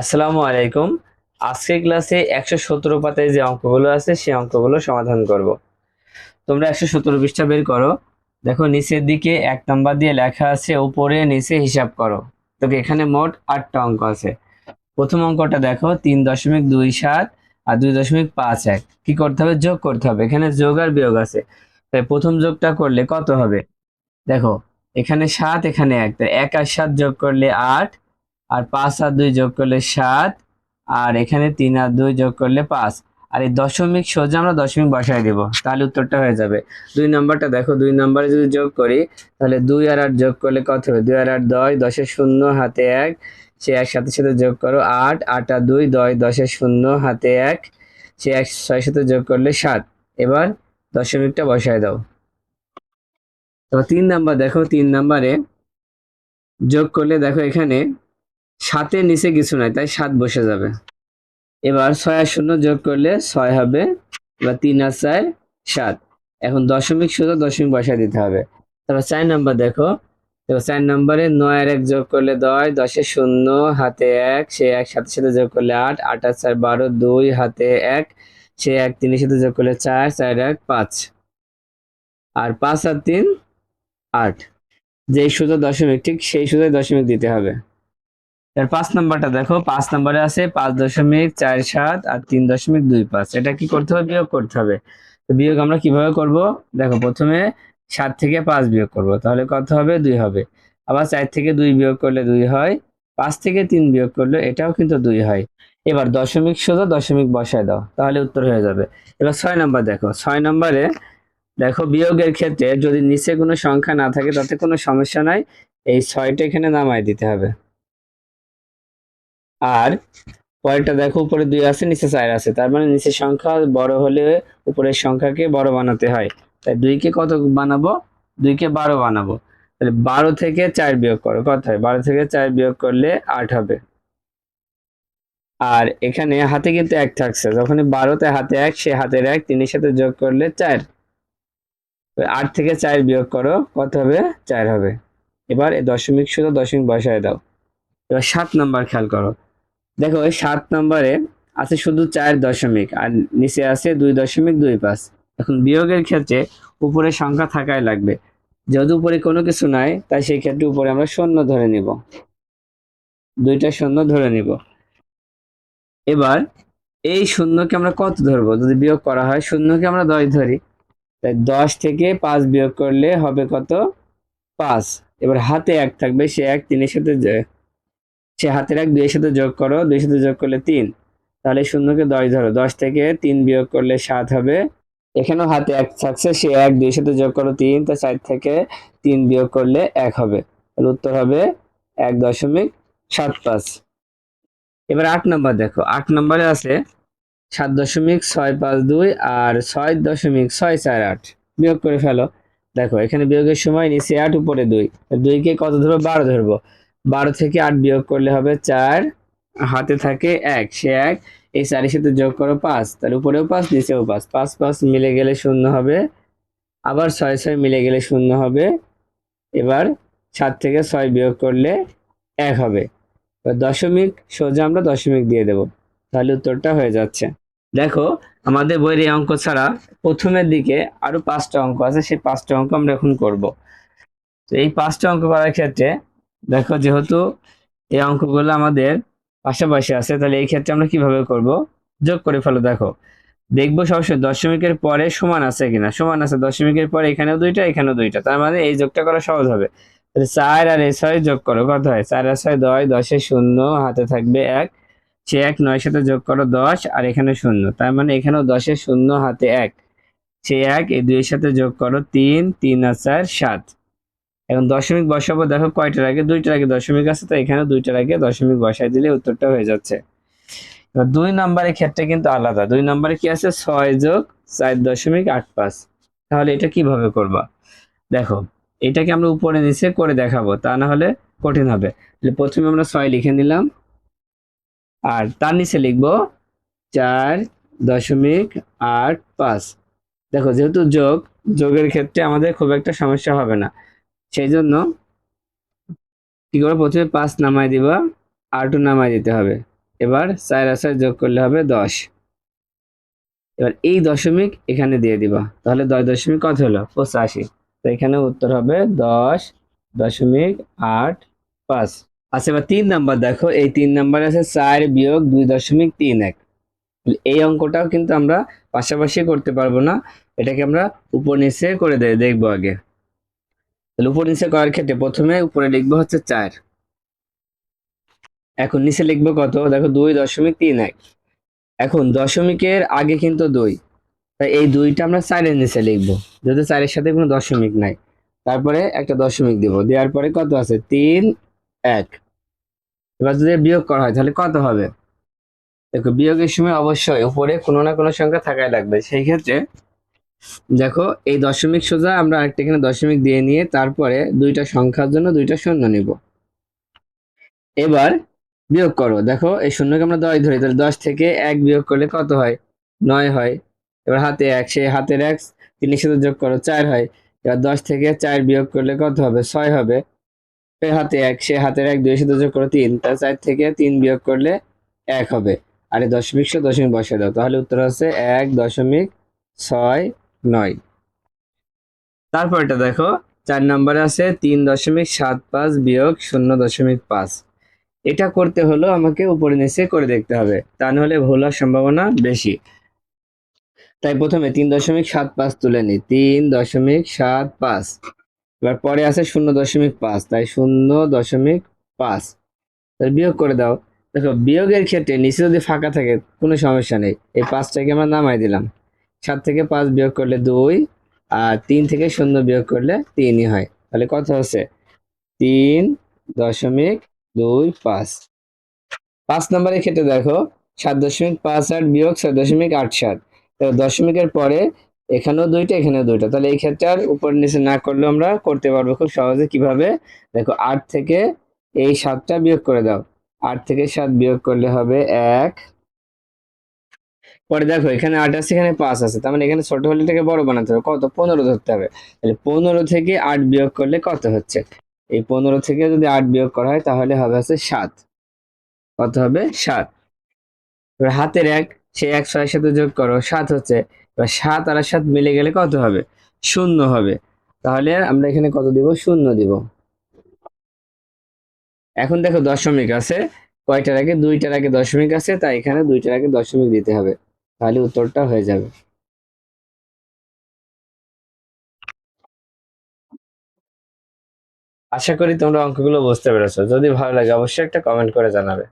আসসালামু আলাইকুম। আজকের ক্লাসে একশো সতেরো পাতায় যে অঙ্কগুলো আছে, সেই অঙ্কগুলো সমাধান করব। তোমরা একশো সতেরো পৃষ্ঠা বের করো। দেখো, নিচের দিকে এক নাম্বার দিয়ে লেখা আছে, উপরে নিচে হিসাব করো। তো এখানে মোট আটটা অঙ্ক আছে। প্রথম অঙ্কটা দেখো, তিন দশমিক দুই সাত আর দুই দশমিক পাঁচ এক। কি করতে হবে? যোগ করতে হবে। এখানে যোগ আর বিয়োগ আছে। তাই প্রথম যোগটা করলে কত হবে? দেখো, এখানে সাত, এখানে এক। তাই এক আর সাত যোগ করলে আট আর পাঁচ আর দুই যোগ করলে সাত, আর এখানে তিন আর দুই যোগ করলে পাঁচ। আর এই দশমিক সোজা আমরা দশমিক বসায় দিব, তাহলে উত্তরটা হয়ে যাবে। দুই নম্বরটা দেখো, দুই নম্বরে যদি যোগ করি, তাহলে দুই আর আট যোগ করলে কত হবে? দুই আর আট দশ দশে শূন্য, হাতে এক। সে এক সাথে সাথে যোগ করো, আট। আট আর দুই, দশ দশে শূন্য, হাতে এক। সে এক ছয় সাথে যোগ করলে সাত। এবার দশমিকটা বসায় দাও। তো তিন নাম্বার দেখো, তিন নাম্বারে যোগ করলে দেখো এখানে সাতের নিচে কিছু নাই, তাই সাত বসে যাবে। এবার ছয় আর শূন্য যোগ করলে ছয় হবে, এবার তিন আর চার, সাত। এখন দশমিক শুধু দশমিক বসায় দিতে হবে। তারপর চার নাম্বার দেখো, এবার চার নাম্বারে নয় আর এক যোগ করলে দশ দশের শূন্য, হাতে এক, সে এক সাথে সাথে যোগ করলে আট আট আর চার বারো, দুই, হাতে এক, সে এক, তিনের সাথে যোগ করলে চার চার এক, পাঁচ। আর পাঁচ আর তিন, আট। যেই সুতো দশমিক, ঠিক সেই শুধু দশমিক দিতে হবে। এর পাঁচ নাম্বারটা দেখো, পাঁচ নাম্বারে আছে পাঁচ দশমিক চার সাত আর তিন দশমিক দুই পাঁচ। এটা কি করতে হবে? বিয়োগ করতে হবে। তো বিয়োগ আমরা কীভাবে করব? দেখো, প্রথমে সাত থেকে পাঁচ বিয়োগ করব। তাহলে কত হবে? দুই হবে। আবার চার থেকে দুই বিয়োগ করলে দুই হয়। পাঁচ থেকে তিন বিয়োগ করলে এটাও কিন্তু দুই হয়। এবার দশমিক শুধু দশমিক বসায় দাও, তাহলে উত্তর হয়ে যাবে। এবার ছয় নাম্বার দেখো, ছয় নম্বরে দেখো, বিয়োগের ক্ষেত্রে যদি নিচে কোনো সংখ্যা না থাকে, তাতে কোনো সমস্যা নাই। এই ছয়টা এখানে নামায় দিতে হবে। আর পরেরটা দেখো, উপরে দুই আছে, নিচে চার আছে। তার মানে নিচের সংখ্যা বড় হলে উপরের সংখ্যাকে বড় বানাতে হয়। তাই দুইকে কত বানাবো? দুইকে বারো বানাবো। তাহলে বারো থেকে চার বিয়োগ করো। কত হয়? বারো থেকে চার বিয়োগ করলে আট হবে। আর এখানে হাতে কিন্তু এক থাকছে। যখন বারোতে হাতে এক, সে হাতের এক, তিনের সাথে যোগ করলে চার। আট থেকে চার বিয়োগ করো, কত হবে? চার হবে। এবার দশমিক শুধু দশমিক বসায় দাও। এবার সাত নাম্বার খেয়াল করো। দেখো, এই সাত নম্বরে আছে শুধু চার দশমিক আর নিচে আছে দুই দশমিক দুই পাঁচ। এখন বিয়োগের ক্ষেত্রে উপরে সংখ্যা থাকাই লাগবে। যেহেতু উপরে কোনো কিছু নাই, তাই সেই ক্ষেত্রে উপরে আমরা শূন্য ধরে নিব। দুইটা শূন্য ধরে নিব। এবার এই শূন্যকে আমরা কত ধরবো? যদি বিয়োগ করা হয়, শূন্যকে আমরা দশ ধরি। তাই দশ থেকে পাঁচ বিয়োগ করলে হবে কত? পাঁচ। এবার হাতে এক থাকবে, সে এক, তিনের সাথে সে হাতের এক দুইয়ের সাথে যোগ করো, দুইয়ের সাথে যোগ করলে তিন। তাহলে শূন্যকে দশ ধরো, দশ থেকে তিন বিয়োগ করলে সাত হবে। এখানেও হাতে এক থাকছে, সে এক, দুইয়ের সাথে যোগ করো তিন, তো চার থেকে তিন বিয়োগ করলে এক হবে। তাহলে উত্তর হবে এক দশমিক সাত পাঁচ। এবার আট নম্বর দেখো, আট নম্বরে আছে সাত দশমিক ছয় পাঁচ দুই আর ছয় দশমিক ছয় চার আট। বিয়োগ করে ফেলো। দেখো, এখানে বিয়োগের সময় নিচে আট, উপরে দুই। দুইকে কত ধরবো? বারো ধরবো। বারো থেকে আট বিয়োগ করলে হবে চার, হাতে থাকে এক, সে এক, এই চারের সাথে যোগ করো পাঁচ তার উপরেও পাঁচ, নিচেও পাঁচ পাঁচ পাঁচ মিলে গেলে শূন্য হবে, আবার ছয় ছয় মিলে গেলে শূন্য হবে, এবার সাত থেকে ছয় বিয়োগ করলে এক হবে দশমিক, সোজা আমরা দশমিক দিয়ে দেব, তাহলে উত্তরটা হয়ে যাচ্ছে, দেখো আমাদের বইয়ের এই অঙ্ক ছাড়া প্রথমের দিকে আরও পাঁচটা অঙ্ক আছে, সেই পাঁচটা অঙ্ক আমরা এখন করব, তো এই পাঁচটা অঙ্ক করার ক্ষেত্রে দেখো যেহেতু এই অঙ্কগুলো আমাদের পাশাপাশি আছে, তাহলে এই ক্ষেত্রে আমরা কীভাবে করব? যোগ করে ফেলো, দেখো। দেখব সবসময় দশমিকের পরে সমান আছে কিনা? সমান আছে, দশমিকের পরে এখানেও দুইটা এখানেও দুইটা। তার মানে এই যোগটা করা সহজ হবে। চার আর এই ছয় যোগ করো, কত হয়? চার আর ছয় দশ, দশে শূন্য, হাতে থাকবে এক। সে এক নয় সাথে যোগ করো দশ, আর এখানে শূন্য। তার মানে এখানেও দশে শূন্য, হাতে এক। সে এক, এই দুইয়ের সাথে যোগ করো তিন তিন আর চার, সাত। এখন দশমিক বসাবো, দেখো কয়টার আগে? দুইটার আগে দশমিক আছে, তো এখানে দুইটার আগে দশমিক বসাই দিলে উত্তরটা হয়ে যাচ্ছে। এবার দুই নম্বরের ক্ষেত্রে কিন্তু আলাদা। দুই নম্বরে কি আছে? ছয় যোগ চার দশমিক আট পাঁচ। তাহলে এটা কীভাবে করবা? দেখো, এটাকে আমরা উপরে নিচে করে দেখাবো, তা না হলে কঠিন হবে। প্রথমে আমরা ছয় লিখে নিলাম। আর তার নিচে লিখব চার দশমিক আট পাঁচ। দেখো, যেহেতু যোগ, যোগের ক্ষেত্রে আমাদের খুব একটা সমস্যা হবে না। সেই জন্য কি করে? প্রথমে পাঁচ নামাই দিবা টু নামাই দিতে হবে। এবার চার আর চার যোগ করলে হবে দশ। এবার এই দশমিক এখানে দিয়ে দিবা। তাহলে দশ দশমিক কত হলো? পঁচাশি। তো এখানে উত্তর হবে দশ দশমিক আট পাঁচ। আচ্ছা এবার তিন নাম্বার দেখো। এই তিন নাম্বার আছে চার বিয়োগ দুই দশমিক তিন এক। এই অঙ্কটাও কিন্তু আমরা পাশাপাশি করতে পারব না। এটাকে আমরা উপর নিচে করে দে দেখব আগে। তাহলে উপর নিচে করার ক্ষেত্রে প্রথমে উপরে লিখব হচ্ছে চার। এখন নিচে লিখব কত? দেখো দুই দশমিক তিন এক। এখন দশমিকের আগে কিন্তু দুই। তাই এই দুইটা আমরা চারের নিচে লিখব। যেহেতু চারের সাথে কোনো দশমিক নাই। তারপরে একটা দশমিক দিব। দেওয়ার পরে কত আছে? তিন এক। এবার যদি বিয়োগ করা হয়, তাহলে কত হবে? দেখো বিয়োগের সময় অবশ্যই উপরে কোনো না কোনো সংখ্যা থাকাই লাগবে। সেই ক্ষেত্রে দেখো, এই দশমিক সোজা আমরা আরেকটা এখানে দশমিক দিয়ে নিয়ে তারপরে দুইটা সংখ্যার জন্য দুইটা শূন্য নিব। এবার বিয়োগ করো। দেখো, এই শূন্যকে আমরা দশ ধরি, তাহলে দশ থেকে এক বিয়োগ করলে কত হয়? নয় হয়। এবার হাতে এক সে হাতের এক তিনের সাথে যোগ করো, চার হয়। এবার দশ থেকে চার বিয়োগ করলে কত হবে? ছয় হবে। এর হাতে এক, সে হাতের এক দুই সাথে যোগ করো তিন তার চার থেকে তিন বিয়োগ করলে এক হবে। আর দশমিক সহ দশমিক বসে দাও, তাহলে উত্তর হচ্ছে এক দশমিক ছয় নয়। তারপর এটা দেখো, চার নম্বরে আছে, তিন দশমিক সাত পাঁচ বিয়োগ শূন্য দশমিক পাঁচ। এটা করতে হলো আমাকে উপরে নিচে করে দেখতে হবে, তা নাহলে ভুল হওয়ার সম্ভাবনা বেশি। তাই প্রথমে তিন দশমিক সাত পাঁচ তুলে নিই, তিন দশমিক সাত পাঁচ। এবার পরে আছে শূন্য দশমিক পাঁচ, তাই শূন্য দশমিক পাঁচ। তাহলে বিয়োগ করে দাও। দেখো, বিয়োগের ক্ষেত্রে নিচে যদি ফাঁকা থাকে, কোনো সমস্যা নেই। এই পাঁচটাকে আমরা নামাই দিলাম। সাত থেকে পাঁচ বিয়োগ করলে দুই, আর তিন থেকে শূন্য বিয়োগ করলে তিনই হয়। তাহলে কত হচ্ছে? তিন দশমিক দুই পাঁচ। পাঁচ নম্বরের ক্ষেত্রে দেখো, সাত দশমিক পাঁচ আট বিয়োগ ছয় দশমিক আট সাত। তো দশমিকের পরে এখানেও দুইটা এখানেও দুইটা। তাহলে এই ক্ষেত্রে আর উপর নিচে না করলেও আমরা করতে পারব খুব সহজে। কীভাবে? দেখো, আট থেকে এই সাতটা বিয়োগ করে দাও। আট থেকে সাত বিয়োগ করলে হবে এক পরে দেখো, এখানে আট এখানে পাঁচ আছে। তার মানে এখানে ছোট হলে এটাকে বড় বানাতে হবে। কত? পনেরো ধরতে হবে। তাহলে পনেরো থেকে আট বিয়োগ করলে কত হচ্ছে? এই পনেরো থেকে যদি আট বিয়োগ করা হয়, তাহলে হবে হচ্ছে সাত। কত হবে? সাত। এবার হাতের এক, সে এক ছয়ের সাথে যোগ করো, সাত হচ্ছে। এবার সাত আর সাত মিলে গেলে কত হবে? শূন্য হবে। তাহলে আমরা এখানে কত দিব? শূন্য দিব। এখন দেখো দশমিক আছে। কয়টার আগে? দুইটার আগে দশমিক আছে, তাই এখানে দুইটার আগে দশমিক দিতে হবে। তাহলে উত্তরটা হয়ে যাবে। আশা করি তোমরা অঙ্কগুলো বুঝতে পেরেছ। যদি ভালো লাগে অবশ্যই একটা কমেন্ট করে জানাবে।